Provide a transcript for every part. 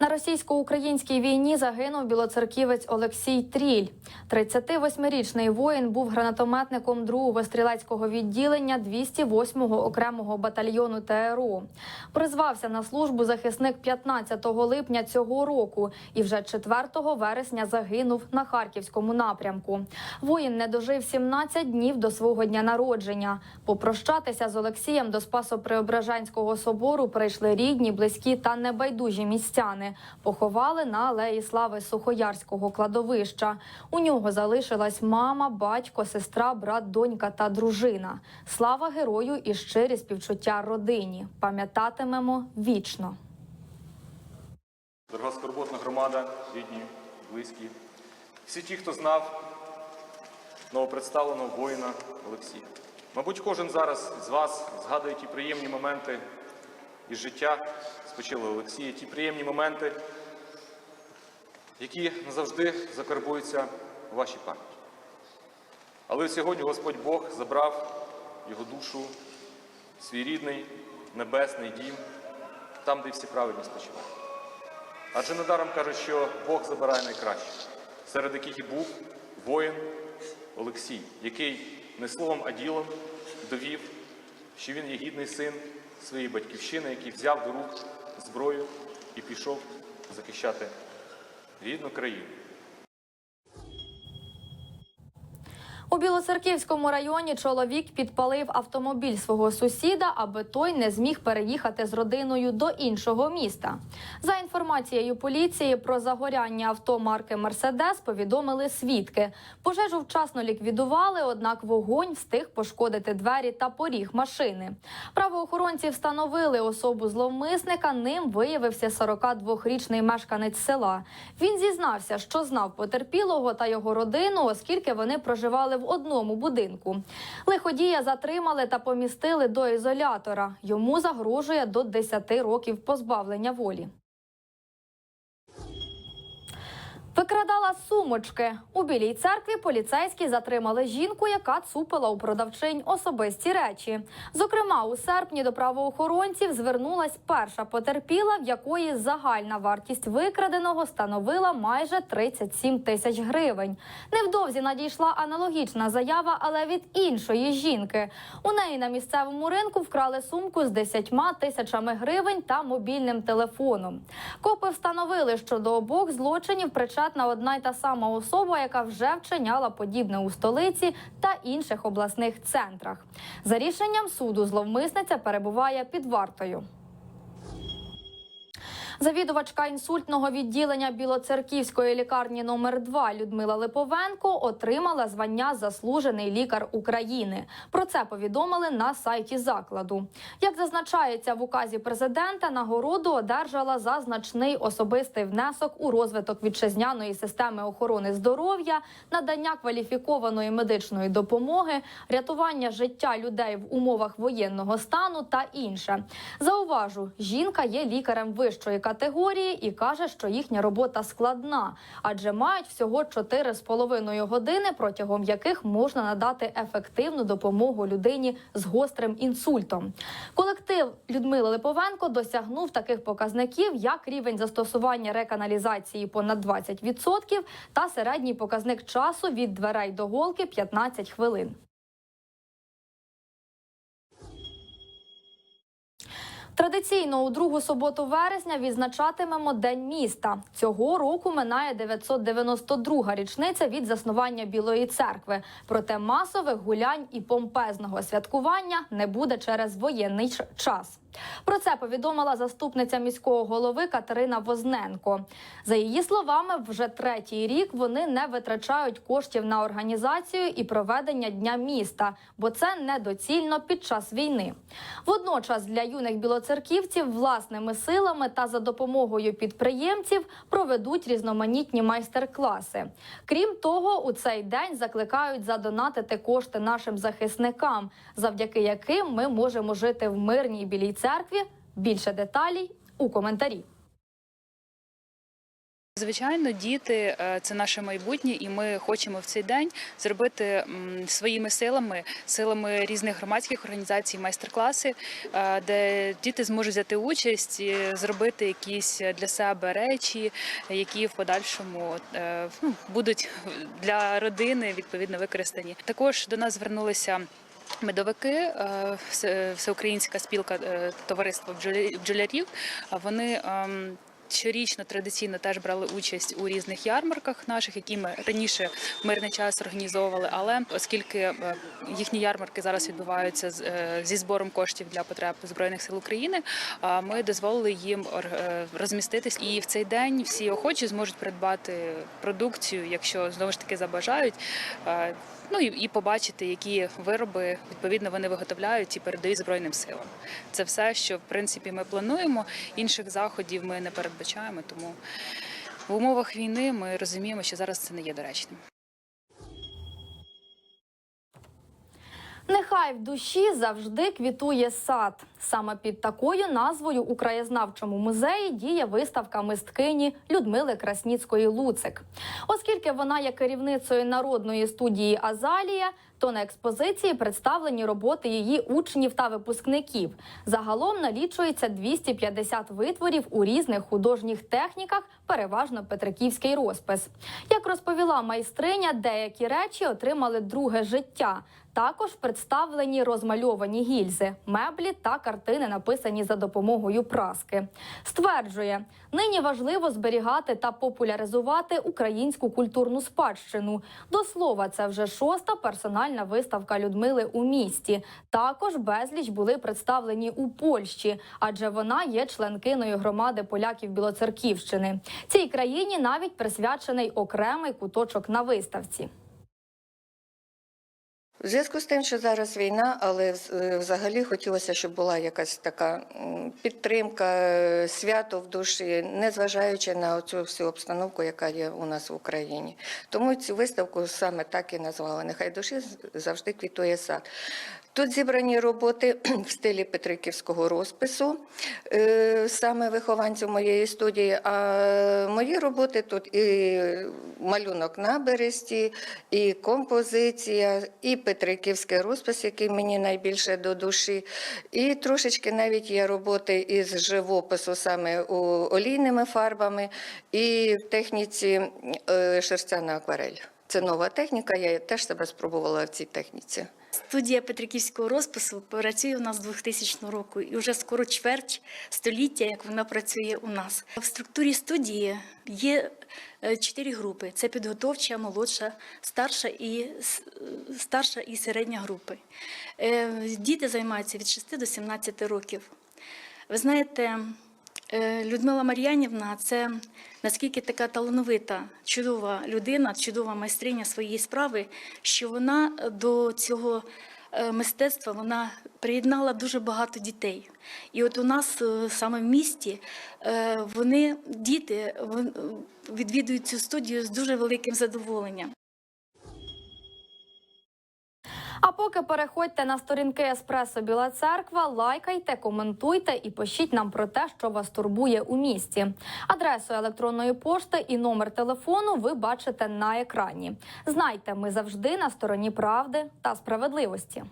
На російсько-українській війні загинув білоцерківець Олексій Тріль. 38-річний воїн був гранатометником 2-го стрілецького відділення 208-го окремого батальйону ТРО. Призвався на службу захисник 15 липня цього року і вже 4 вересня загинув на харківському напрямку. Воїн не дожив 17 днів до свого дня народження. Попрощатися з Олексієм до Спасо-Преображенського собору прийшли рідні, близькі та небайдужі містяни. Поховали на алеї слави Сухоярського кладовища. У нього залишилась мама, батько, сестра, брат, донька та дружина. Слава герою і щирі співчуття родині. Пам'ятатимемо вічно. Дорога скорботна громада, рідні, близькі, всі ті, хто знав новопредставленого воїна Олексія. Мабуть, кожен зараз з вас згадує ті приємні моменти із життя спочилого Олексія, ті приємні моменти, які назавжди закарбуються у вашій пам'яті. Але сьогодні Господь Бог забрав його душу, свій рідний небесний дім, там, де всі праведні спочивають. Адже недаром кажуть, що Бог забирає найкраще, серед яких і був воїн Олексій, який не словом, а ділом довів, що він є гідний син своєї батьківщини, який взяв до рук зброю і пішов захищати рідну країну. У Білоцерківському районі чоловік підпалив автомобіль свого сусіда, аби той не зміг переїхати з родиною до іншого міста. За інформацією поліції про загоряння авто марки Мерседес повідомили свідки. Пожежу вчасно ліквідували, однак вогонь встиг пошкодити двері та поріг машини. Правоохоронці встановили особу зловмисника. Ним виявився 42-річний мешканець села. Він зізнався, що знав потерпілого та його родину, оскільки вони проживали в одному будинку. Лиходія затримали та помістили до ізолятора. Йому загрожує до 10 років позбавлення волі. Викрадала сумочки. У білій церкві поліцейські затримали жінку, яка цупила у продавчинь особисті речі. Зокрема, у серпні до правоохоронців звернулась перша потерпіла, в якої загальна вартість викраденого становила майже 37 тисяч гривень. Невдовзі надійшла аналогічна заява, але від іншої жінки. У неї на місцевому ринку вкрали сумку з 10 тисячами гривень та мобільним телефоном. Копи встановили, що до обох злочинів причетна одна й та сама особа, яка вже вчиняла подібне у столиці та інших обласних центрах. За рішенням суду зловмисниця перебуває під вартою. Завідувачка інсультного відділення Білоцерківської лікарні номер 2 Людмила Липовенко отримала звання Заслужений лікар України. Про це повідомили на сайті закладу. Як зазначається в указі президента, нагороду одержала за значний особистий внесок у розвиток вітчизняної системи охорони здоров'я, надання кваліфікованої медичної допомоги, рятування життя людей в умовах воєнного стану та інше. Зауважу, жінка є лікарем вищої категорії і каже, що їхня робота складна, адже мають всього 4,5 години, протягом яких можна надати ефективну допомогу людині з гострим інсультом. Колектив Людмили Липовенко досягнув таких показників, як рівень застосування реканалізації понад 20% та середній показник часу від дверей до голки 15 хвилин. Традиційно у другу суботу вересня відзначатимемо День міста. Цього року минає 992-га річниця від заснування Білої церкви. Проте масових гулянь і помпезного святкування не буде через воєнний час. Про це повідомила заступниця міського голови Катерина Возненко. За її словами, вже третій рік вони не витрачають коштів на організацію і проведення дня міста, бо це недоцільно під час війни. Водночас для юних білоцерківців власними силами та за допомогою підприємців проведуть різноманітні майстер-класи. Крім того, у цей день закликають задонатити кошти нашим захисникам, завдяки яким ми можемо жити в мирній білій церкві. Більше деталей у коментарі. Звичайно, діти е, це наше майбутнє, і ми хочемо в цей день зробити своїми силами, силами різних громадських організацій, майстер-класи, е, де діти зможуть взяти участь, зробити якісь для себе речі, які в подальшому е, ну, будуть для родини відповідно використані. Також до нас звернулися. Медовики, е, всеукраїнська спілка е, товариства бджолярів-. Вони ем, щорічно традиційно теж брали участь у різних ярмарках наших, які ми раніше мирний час організовували. Але оскільки е, їхні ярмарки зараз відбуваються зі збором коштів для потреб збройних сил України, ми дозволили їм розміститись. І в цей день всі охочі зможуть придбати продукцію, якщо знову ж таки забажають. Ну і, і побачити, які вироби відповідно вони виготовляють і передають збройним силам. Це все, що в принципі ми плануємо. Інших заходів ми не передбачаємо. Тому в умовах війни ми розуміємо, що зараз це не є доречним. Нехай в душі завжди квітує сад. Саме під такою назвою у краєзнавчому музеї діє виставка мисткині Людмили Красніцької Луцик. Оскільки вона є керівницею народної студії Азалія, то на експозиції представлені роботи її учнів та випускників. Загалом налічується 250 витворів у різних художніх техніках, переважно петриківський розпис. Як розповіла майстриня, деякі речі отримали друге життя. Також представлені розмальовані гільзи, меблі та картини, написані за допомогою праски. Стверджує, нині важливо зберігати та популяризувати українську культурну спадщину. До слова, це вже шоста персональна виставка Людмили у місті. Також безліч були представлені у Польщі, адже вона є членкиною громади поляків Білоцерківщини. Цій країні навіть присвячений окремий куточок на виставці. В зв'язку з тим, що зараз війна, але е, взагалі хотілося, щоб була якась така підтримка, е, свято в душі, незважаючи на цю всю обстановку, яка є у нас в Україні. Тому цю виставку саме так і назвали. Нехай душі завжди квітує сад. Тут зібрані роботи в стилі петриківського розпису, е, саме вихованців моєї студії. А мої роботи тут і малюнок на бересті, і композиція, і петриківський розпис, який мені найбільше до душі. І трошечки навіть є роботи із живопису саме олійними фарбами, і в техніці е, шерстяна акварель. Це нова техніка, я теж себе спробувала в цій техніці. Студія Петриківського розпису працює у нас з 2000 року і вже скоро чверть століття, як вона працює у нас. В структурі студії є е, чотири групи: це підготовча, молодша, старша і е, старша і середня групи. Е, Діти займаються від 6 до 17 років. Ви знаєте, Людмила Мар'янівна це наскільки така талановита, чудова людина, чудова майстриня своєї справи, що вона до цього е, мистецтва вона приєднала дуже багато дітей. І от у нас е, саме в місті е, вони, діти, відвідують цю студію з дуже великим задоволенням. А поки переходьте на сторінки Еспресо Біла Церква, лайкайте, коментуйте і пишіть нам про те, що вас турбує у місті. Адресу електронної пошти і номер телефону ви бачите на екрані. Знайте, ми завжди на стороні правди та справедливості.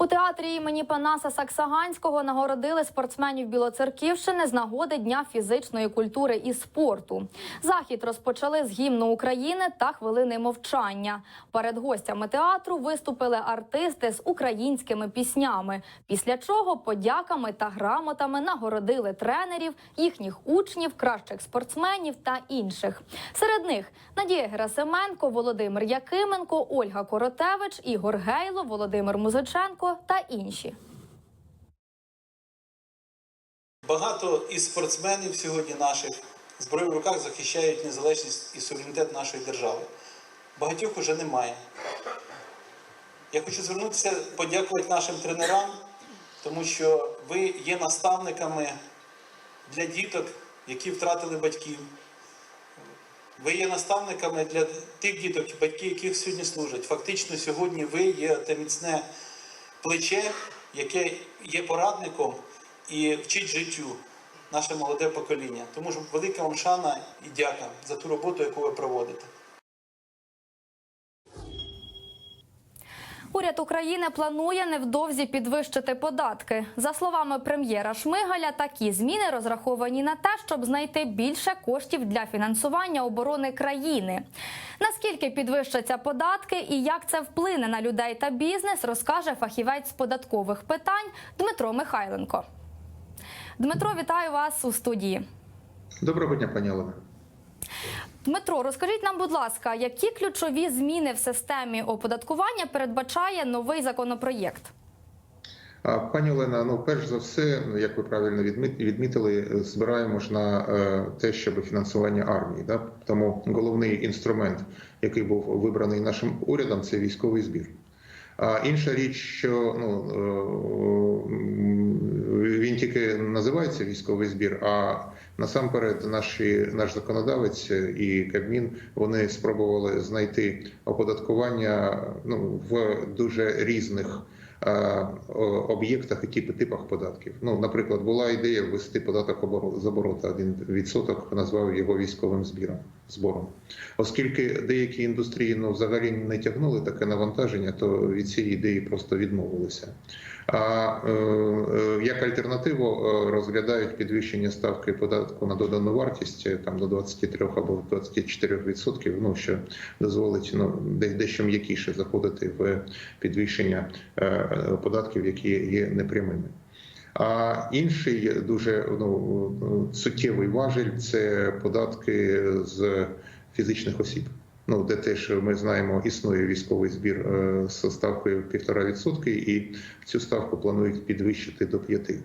У театрі імені Панаса Саксаганського нагородили спортсменів Білоцерківщини з нагоди Дня фізичної культури і спорту. Захід розпочали з гімну України та хвилини мовчання. Перед гостями театру виступили артисти з українськими піснями. Після чого подяками та грамотами нагородили тренерів, їхніх учнів, кращих спортсменів та інших. Серед них Надія Герасименко, Володимир Якименко, Ольга Коротевич, Ігор Гейло, Володимир Музиченко та інші. Багато із спортсменів сьогодні наших зброю в руках захищають незалежність і суверенітет нашої держави. Багатьох уже немає. Я хочу звернутися, подякувати нашим тренерам, тому що ви є наставниками для діток, які втратили батьків. Ви є наставниками для тих діток, батьки яких сьогодні служать. Фактично, сьогодні ви є те міцне плече, яке є порадником і вчить життю наше молоде покоління. Тому що велика вам шана і дяка за ту роботу, яку ви проводите. Уряд України планує невдовзі підвищити податки. За словами прем'єра Шмигаля, такі зміни розраховані на те, щоб знайти більше коштів для фінансування оборони країни. Наскільки підвищаться податки і як це вплине на людей та бізнес, розкаже фахівець з податкових питань Дмитро Михайленко. Дмитро, вітаю вас у студії. Доброго дня, пані Олена. Дмитро, розкажіть нам, будь ласка, які ключові зміни в системі оподаткування передбачає новий законопроєкт? Пані Олена, ну перш за все, як ви правильно відмітили, збираємо ж на е, те, щоб фінансування армії. Да? Тому головний інструмент, який був вибраний нашим урядом, це військовий збір. А інша річ, що ну е, тільки називається військовий збір, а насамперед наші наш законодавець і Кабмін вони спробували знайти оподаткування ну в дуже різних е, об'єктах і типи- типах податків. Ну, наприклад, була ідея ввести податок з оборота 1%, назвав його військовим збіром збором. Оскільки деякі індустрії ну, взагалі не тягнули таке навантаження, то від цієї ідеї просто відмовилися. А е, е, як альтернативу е, розглядають підвищення ставки податку на додану вартість там до 23 або 24 відсотків, ну що дозволить ну дещо м'якіше заходити в підвищення податків, які є непрямими. А інший дуже ну, суттєвий важель це податки з фізичних осіб. Ну, де теж ми знаємо, існує військовий збір е, з ставкою 1,5%, і цю ставку планують підвищити до 5%.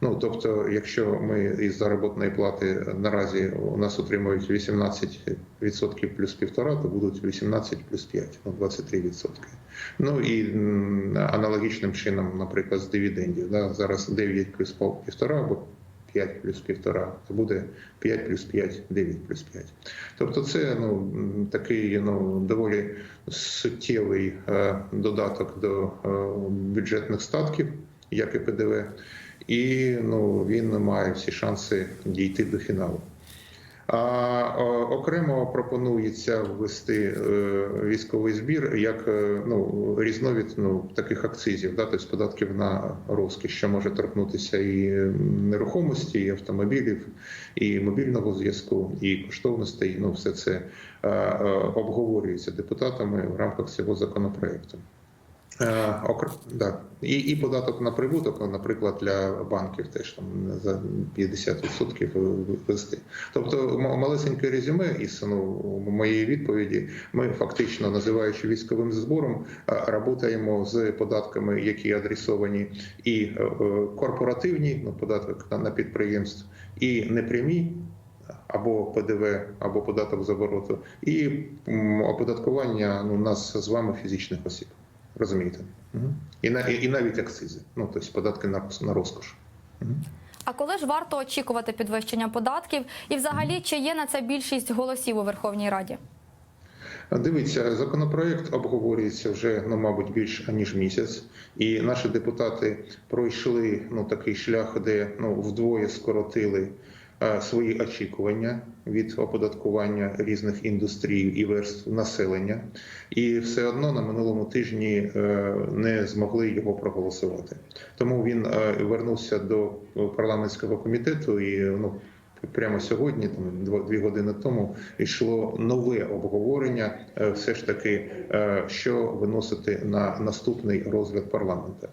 Ну тобто, якщо ми із заробітної плати наразі у нас отримують 18% плюс 1,5%, то будуть 18 плюс 5, ну 23%. Ну і аналогічним чином, наприклад, з дивідендів. Да, зараз 9 плюс 1,5 або 5 плюс 1,5, то буде 5 плюс 5, 9 плюс 5. Тобто це ну, такий ну, доволі суттєвий е, додаток до е, бюджетних статків, як і ПДВ, і ну, він має всі шанси дійти до фіналу. А окремо пропонується ввести е, військовий збір як е, ну, різновид ну, таких акцизів, да, тобто податків на розкіш, що може торкнутися і нерухомості, і автомобілів, і мобільного зв'язку, і коштовностей. Ну, все це е, обговорюється депутатами в рамках цього законопроекту. Е, да. І, і податок на прибуток, наприклад, для банків теж там за 50% ввести. Тобто, малесеньке резюме із ну, моєї відповіді. Ми фактично, називаючи військовим збором, е, працюємо з податками, які адресовані і е, е, корпоративні, ну податок на підприємств, і непрямі. Або ПДВ, або податок з обороту, і оподаткування ну, нас з вами фізичних осіб. Розумієте? Угу. І, на, і, і навіть акцизи, ну тобто податки на, на розкош. Угу. А коли ж варто очікувати підвищення податків? І взагалі чи є на це більшість голосів у Верховній Раді? Дивіться, законопроект обговорюється вже ну, мабуть, більш аніж місяць, і наші депутати пройшли ну такий шлях, де ну вдвоє скоротили свої очікування від оподаткування різних індустрій і верств населення, і все одно на минулому тижні е, не змогли його проголосувати. Тому він е, вернувся до парламентського комітету і ну. Прямо сьогодні, там дві години тому, йшло нове обговорення, е, все ж таки, що виносити на наступний розгляд парламенту.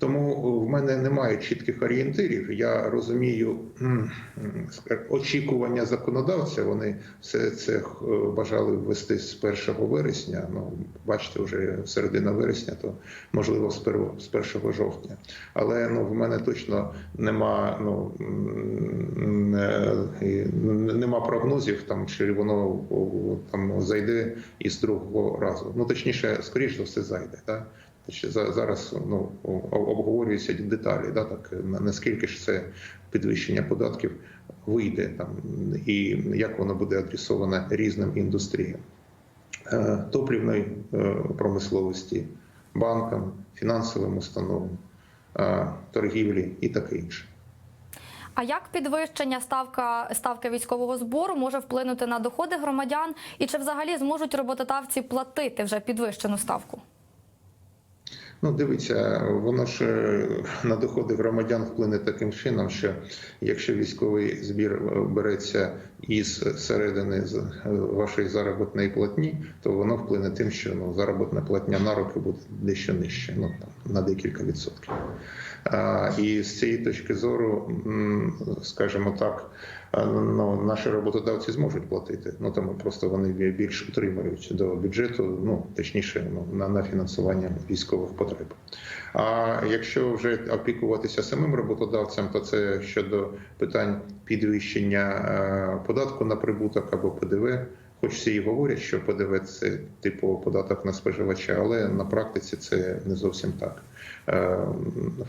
Тому в мене немає чітких орієнтирів. Я розумію очікування законодавця. Вони все це е, бажали ввести з 1 вересня. Ну бачите, вже середина вересня, то можливо з 1 з 1 жовтня. Але ну в мене точно нема ну е, нема прогнозів, там чи воно там зайде із другого разу. Ну точніше, скоріш за все, зайде. Так? Зараз ну, обговорюються деталі, да, так, на- наскільки ж це підвищення податків вийде там, і як воно буде адресоване різним індустріям Е, топлівної е, промисловості, банкам, фінансовим установам, е, торгівлі і таке інше. А як підвищення ставка ставки військового збору може вплинути на доходи громадян? І чи взагалі зможуть роботодавці платити вже підвищену ставку? Ну, дивіться, воно ж е, на доходи громадян вплине таким чином, що якщо військовий збір е, береться із середини е, вашої заробітної платні, то воно вплине тим, що ну, заробітна платня на роки буде дещо нижче, ну там на декілька відсотків. А, і з цієї точки зору, скажімо так, ну, наші роботодавці зможуть платити. Ну тому просто вони більш утримують до бюджету, ну точніше, ну на, на фінансування військових потреб. А якщо вже опікуватися самим роботодавцем, то це щодо питань підвищення е, податку на прибуток або ПДВ. Хоч всі і говорять, що ПДВ це типу податок на споживача, але на практиці це не зовсім так. Е,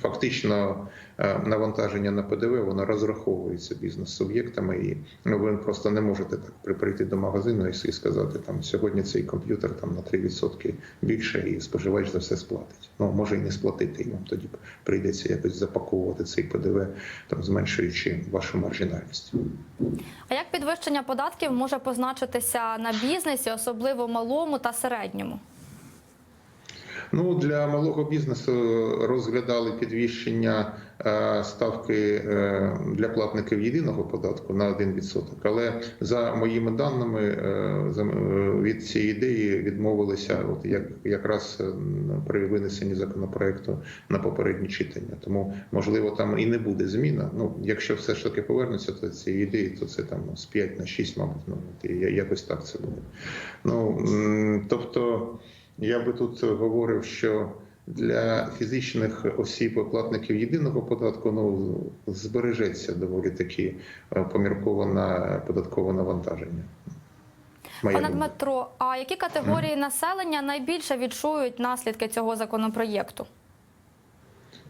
Фактично е, навантаження на ПДВ воно розраховується бізнес-суб'єктами, і ну, ви просто не можете так при- прийти до магазину і сказати, там сьогодні цей комп'ютер там на 3% більше, і споживач за все сплатить. Ну може і не сплатити, і вам тоді прийдеться якось запаковувати цей ПДВ, там зменшуючи вашу маржинальність. А як підвищення податків може позначитися на бізнесі, особливо малому та середньому? Ну для малого бізнесу розглядали підвищення е, ставки е, для платників єдиного податку на 1%. Але за моїми даними е, від цієї ідеї відмовилися, от як якраз при винесенні законопроекту на попереднє читання. Тому можливо там і не буде зміна. Ну якщо все ж таки повернуться до цієї ідеї, то це там з 5 на 6, мабуть. Ну якось так це буде. Ну тобто. Я би тут говорив, що для фізичних осіб платників єдиного податку ну збережеться доволі таки е, помірковане податкове навантаження. Моя Пане думка. Дмитро, а які категорії населення найбільше відчують наслідки цього законопроєкту?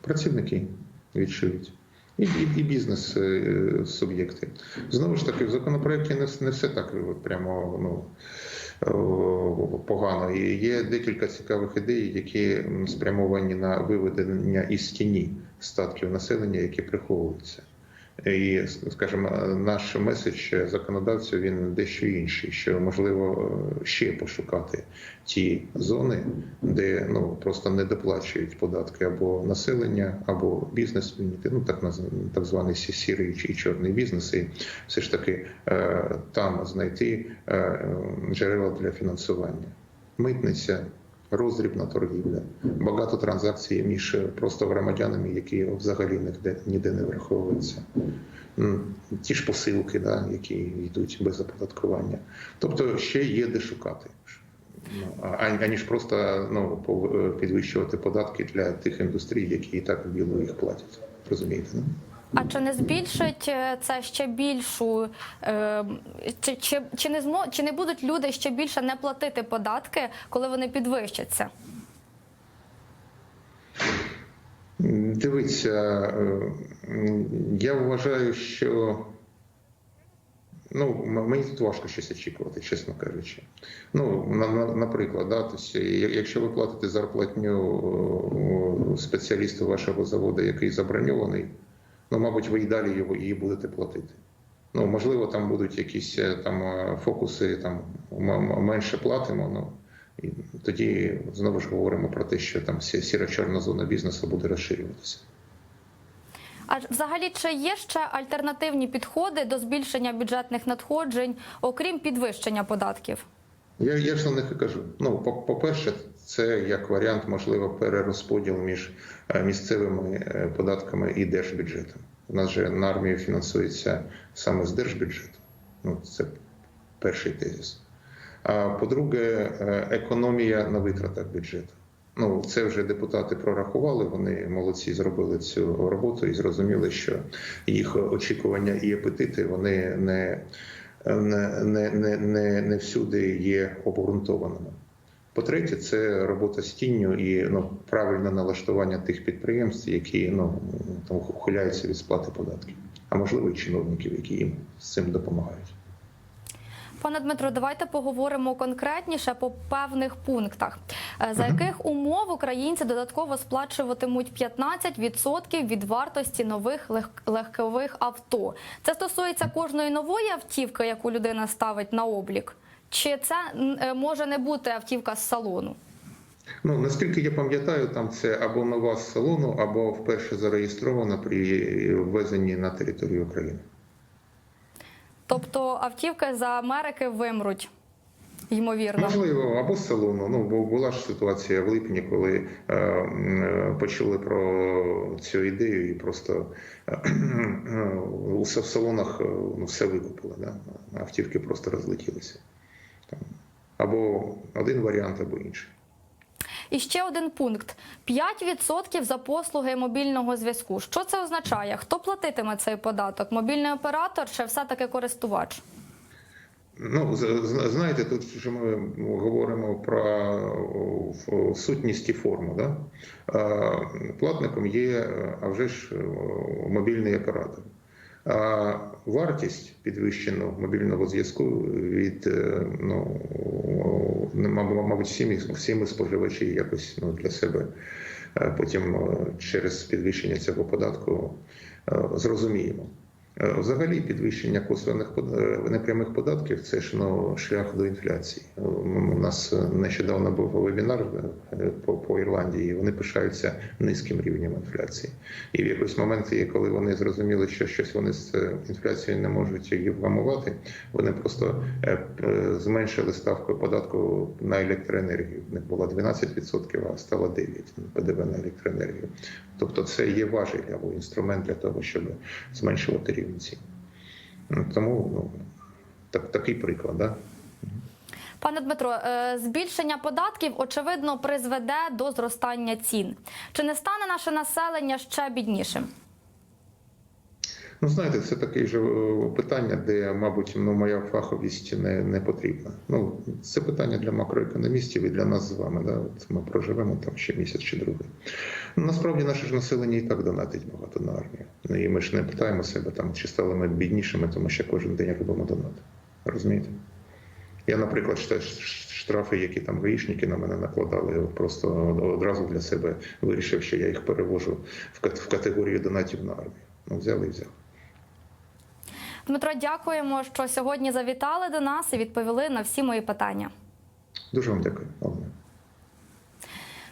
Працівники відчують. І, і, і бізнес е, суб'єкти. Знову ж таки, в законопроекті не, не все так прямо ну, погано. І є декілька цікавих ідей, які спрямовані на виведення із тіні статків населення, які приховуються. І, скажімо, наш меседж законодавцю він дещо інший, що можливо ще пошукати ті зони, де ну просто не доплачують податки або населення, або бізнес ну так так званий сірий чи чорний бізнес, і все ж таки е, там знайти е, джерела для фінансування. Митниця, роздрібна торгівля, багато транзакцій між просто громадянами, які взагалі ніде, ніде не враховуються. Ті ж посилки, да, які йдуть без оподаткування. Тобто ще є де шукати. Ну, аніж просто ну, підвищувати податки для тих індустрій, які і так в білу їх платять. Розумієте? Ну? А чи не збільшить е, це ще більшу, е, чи, чи, чи, не змо, чи не будуть люди ще більше не платити податки, коли вони підвищаться? Дивіться, е, я вважаю, що ну, мені тут важко щось очікувати, чесно кажучи. Ну, на, на, наприклад, да, тобто, якщо ви платите зарплатню спеціалісту вашого заводу, який заброньований, ну, мабуть, ви і далі його її будете платити. Ну, можливо, там будуть якісь е, там е, фокуси, там менше платимо. Ну і тоді знову ж говоримо про те, що там сі- сіра-чорна зона бізнесу буде розширюватися. А взагалі чи є ще альтернативні підходи до збільшення бюджетних надходжень, окрім підвищення податків? Я, я ж на них і кажу. Ну, по- по-перше, це як варіант, можливо, перерозподіл між е, місцевими е, податками і держбюджетом. У нас же на армію фінансується саме з держбюджету. Ну, це перший тезис. А по-друге, е, економія на витратах бюджету. Ну, це вже депутати прорахували. Вони молодці зробили цю роботу і зрозуміли, що їх очікування і апетити вони не, не, не, не, не, не всюди є обґрунтованими. По-третє, це робота з тінню і ну, правильне налаштування тих підприємств, які ну, там ухиляються від сплати податків, а можливо, і чиновників, які їм з цим допомагають. Пане Дмитро, давайте поговоримо конкретніше по певних пунктах, Е, за яких умов українці додатково сплачуватимуть 15% від вартості нових лег- легкових авто. Це стосується кожної нової автівки, яку людина ставить на облік. Чи це е, може не бути автівка з салону? Ну наскільки я пам'ятаю, там це або нова з салону, або вперше зареєстрована при ввезенні на територію України. Тобто автівки за Америки вимруть, ймовірно. Можливо, або з салону. Ну бо була ж ситуація в липні, коли е, е, почули про цю ідею і просто е, е, у в салонах ну, все викупили. Да? Автівки просто розлетілися. Там, або один варіант, або інший. І ще один пункт: 5% за послуги мобільного зв'язку. Що це означає? Хто платитиме цей податок? Мобільний оператор чи все-таки користувач? Ну, знаєте, тут ж ми говоримо про сутність і форму. Да? Платником є, а вже ж мобільний оператор. А вартість підвищеного мобільного зв'язку від е, ну, не, мабуть, всі, всі ми споживачі якось ну, для себе е, потім е, через підвищення цього податку е, зрозуміємо. Е, Взагалі, підвищення косвених е, непрямих податків це ж ну, шлях до інфляції. Е, У нас нещодавно був вебінар по, по Ірландії. Вони пишаються низьким рівнем інфляції. І в якийсь момент, коли вони зрозуміли, що щось вони з інфляцією не можуть її вгамувати, вони просто зменшили ставку податку на електроенергію. В них було 12%, а стало 9% ПДВ на електроенергію. Тобто, це є важіль або інструмент для того, щоб зменшувати рівень цін. Ну, Тому ну, так, такий приклад. Да? Пане Дмитро, е, збільшення податків очевидно призведе до зростання цін. Чи не стане наше населення ще біднішим? Ну, знаєте, це таке ж е, питання, де, мабуть, ну, моя фаховість не, не потрібна. Ну, це питання для макроекономістів і для нас з вами. Да? От ми проживемо там ще місяць чи другий. Ну, насправді наше ж населення і так донатить багато на армію. Ну, і ми ж не питаємо себе, там, чи стали ми біднішими, тому що кожен день робимо донат. Розумієте? Я, наприклад, штрафи, які там гаїшники на мене накладали, просто одразу для себе вирішив, що я їх перевожу в категорію донатів на армію. Ну, взяли і взяли. Дмитро, дякуємо, що сьогодні завітали до нас і відповіли на всі мої питання. Дуже вам дякую.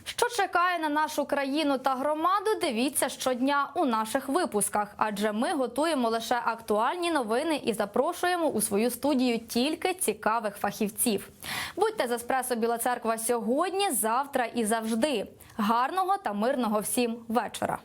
Що чекає на нашу країну та громаду? Дивіться щодня у наших випусках, адже ми готуємо лише актуальні новини і запрошуємо у свою студію тільки цікавих фахівців. Будьте з Еспресо Біла Церква сьогодні, завтра і завжди. Гарного та мирного всім вечора.